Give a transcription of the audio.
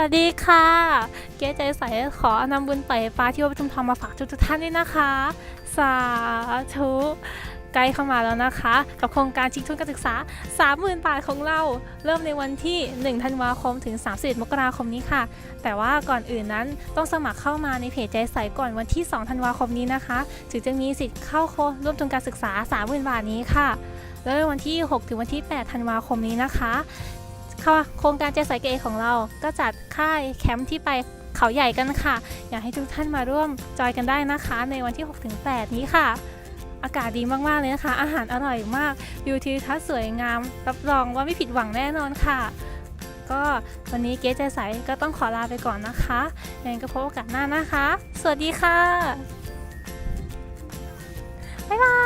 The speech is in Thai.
วัสดีค่ะ เก๋ใจใสขอนำบุญไปฟ้าที่วัดปทุมทองมาฝากทุกๆท่านด้วยนะคะ สาธุใกล้เข้ามาแล้วนะคะ กับโครงการชิงทุนการศึกษา 30,000 บาทของเรา เริ่มในวันที่ 1 ธันวาคมถึง 31 มกราคมนี้ค่ะ แต่ว่าก่อนอื่นนั้นต้องสมัครเข้ามาในเพจใจใสก่อนวันที่ 2 ธันวาคมนี้นะคะถึงจะมีสิทธิ์เข้าโคร่วมทุนการศึกษา 30,000 บาทนี้ค่ะแล้วในวันที่ 6 ถึงวันที่ 8 ธันวาคมนี้นะคะ โครงการใจใสเกเอของเรา ก็จัดค่ายแคมป์ที่ไปเขาใหญ่กันค่ะ อยากให้ทุกท่านมาร่วมจอยกันได้นะคะ ในวันที่ 6-8 นี้ค่ะ อากาศดีมากๆเลยนะคะ อาหารอร่อยมากวิวทิวทัศน์สวยงาม รับรองว่าไม่ผิดหวังแน่นอนค่ะ ก็วันนี้เก๊ใจใสก็ต้องขอลาไปก่อนนะคะยังไงก็พบโอกาสหน้านะคะ สวัสดีค่ะบ๊ายบาย